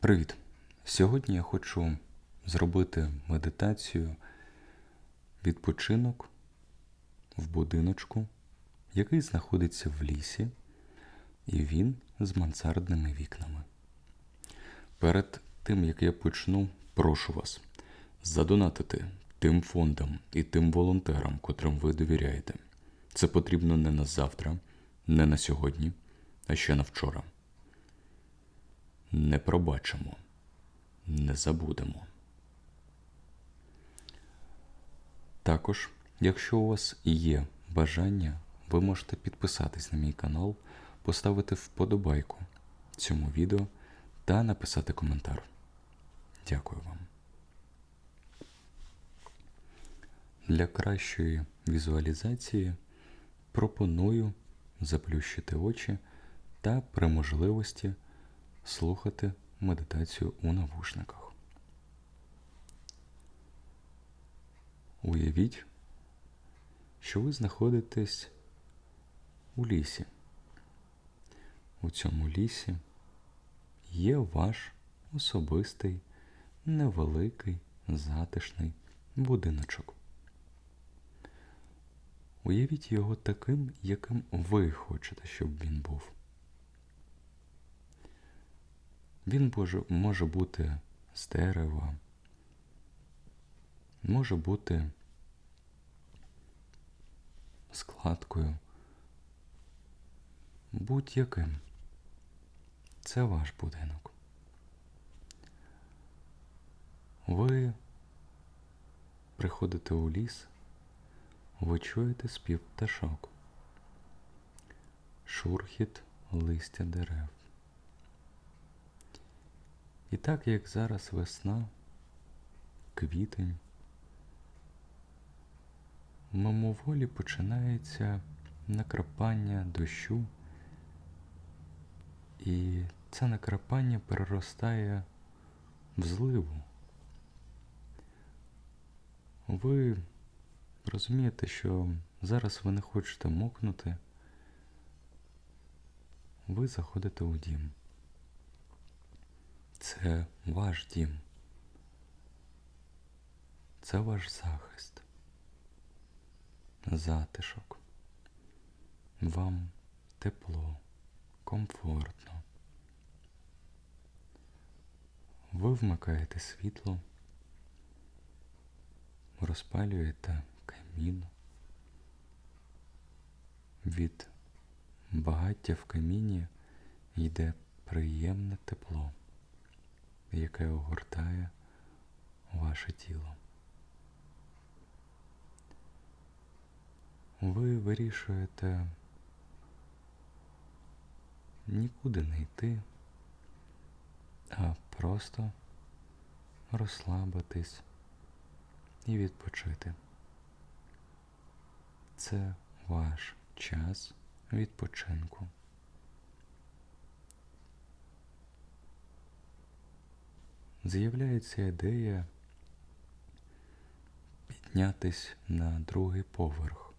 Привіт! Сьогодні я хочу зробити медитацію відпочинок в будиночку, який знаходиться в лісі, і він з мансардними вікнами. Перед тим, як я почну, прошу вас задонатити тим фондам і тим волонтерам, котрим ви довіряєте. Це потрібно не на завтра, не на сьогодні, а ще на вчора. Не пробачимо, не забудемо. Також, якщо у вас є бажання, ви можете підписатись на мій канал, поставити вподобайку цьому відео та написати коментар. Дякую вам. Для кращої візуалізації пропоную заплющити очі та при можливості слухати медитацію у навушниках. Уявіть, що ви знаходитесь у лісі. У цьому лісі є ваш особистий, невеликий, затишний будиночок. Уявіть його таким, яким ви хочете, щоб він був. Він може, бути з дерева, може бути складкою, будь-яким. Це ваш будинок. Ви приходите у ліс, ви чуєте спів пташок, шурхіт листя дерев. І так як зараз весна, квітень, мимоволі починається накрапання дощу, і це накрапання переростає в зливу. Ви розумієте, що зараз ви не хочете мокнути, ви заходите у дім. Це ваш дім. Це ваш захист, затишок. Вам тепло, комфортно. Ви вмикаєте світло, розпалюєте камін. Від багаття в каміні йде приємне тепло яке огортає ваше тіло. Ви вирішуєте нікуди не йти, а просто розслабитись і відпочити. Це ваш час відпочинку. З'являється ідея піднятись на другий поверх.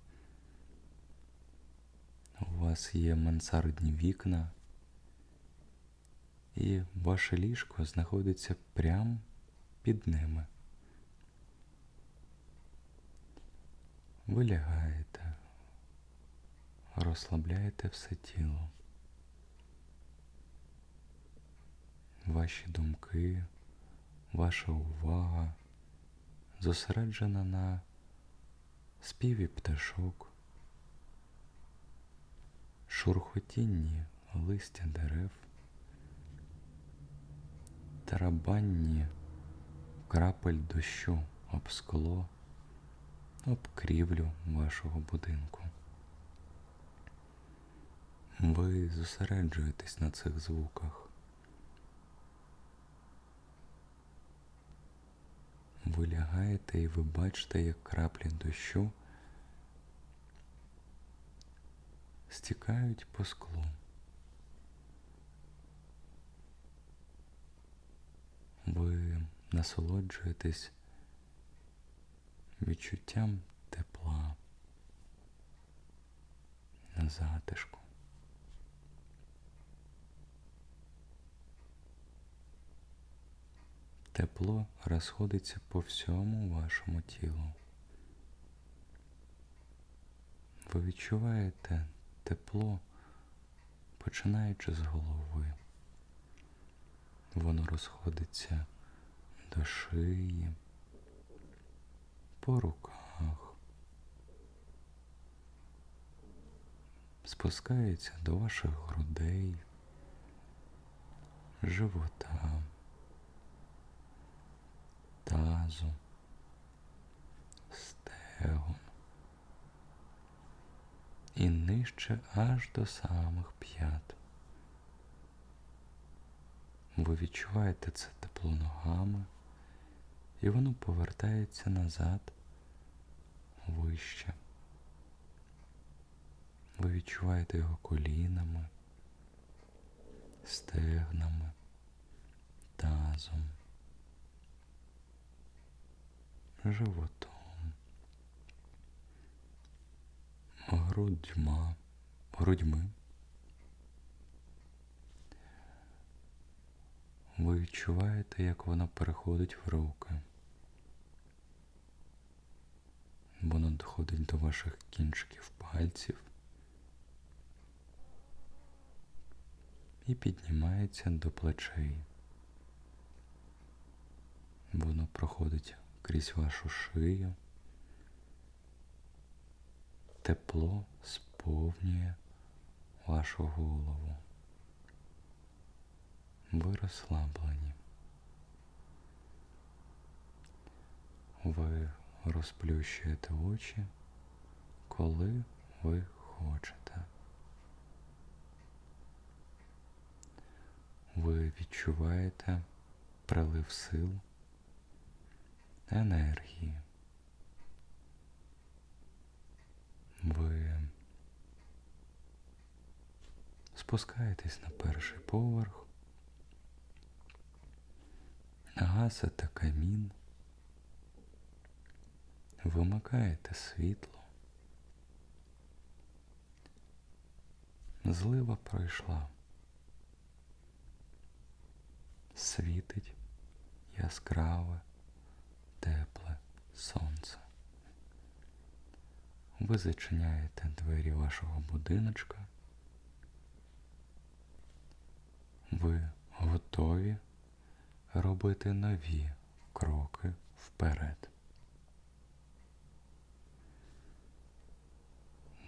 У вас є мансардні вікна, і ваше ліжко знаходиться прямо під ними. Ви лягаєте, розслабляєте все тіло. Ваші думки ваша увага зосереджена на співі пташок, шурхотінні листя дерев, тарабанні крапель дощу об скло, об крівлю вашого будинку. Ви зосереджуєтесь на цих звуках. Ви лягаєте і ви бачите, як краплі дощу стікають по склу. Ви насолоджуєтесь відчуттям тепла, на затишку. Тепло розходиться по всьому вашому тілу. Ви відчуваєте тепло, починаючи з голови. Воно розходиться до шиї, по руках, спускається до ваших грудей, живота, тазу, стегон і нижче аж до самих п'ят. Ви відчуваєте це тепло ногами, і воно повертається назад вище. Ви відчуваєте його колінами, стегнами, тазом, животом, грудьма, грудьми. Ви відчуваєте, як вона переходить в руки. Воно доходить до ваших кінчиків пальців і піднімається до плечей. Воно проходить крізь вашу шию. Тепло сповнює вашу голову. Ви розслаблені. Ви розплющуєте очі, коли ви хочете. Ви відчуваєте прилив сил, енергії. Ви спускаєтесь на перший поверх, гасите камін, вимикаєте світло. Злива пройшла. Світить яскраве, тепле сонце. Ви зачиняєте двері вашого будиночка. Ви готові робити нові кроки вперед.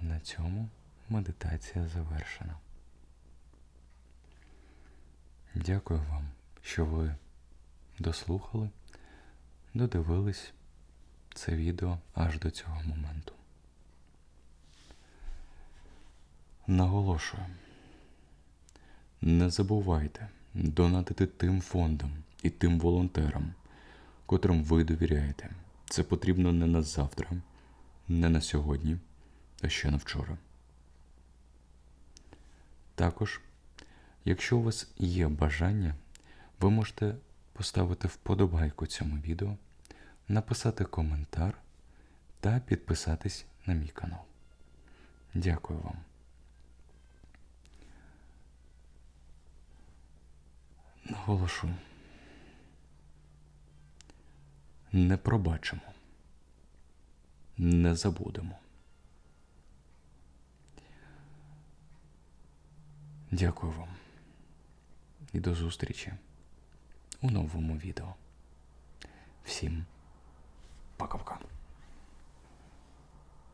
На цьому медитація завершена. Дякую вам, що ви дослухали, додивились це відео аж до цього моменту. Наголошую, не забувайте донатити тим фондам і тим волонтерам, котрим ви довіряєте. Це потрібно не на завтра, не на сьогодні, а ще на вчора. Також, якщо у вас є бажання, ви можете поставити вподобайку цьому відео, написати коментар та підписатись на мій канал. Дякую вам. Наголошу. Не пробачимо. Не забудемо. Дякую вам. І до зустрічі у новому відео. Всім пока-пока.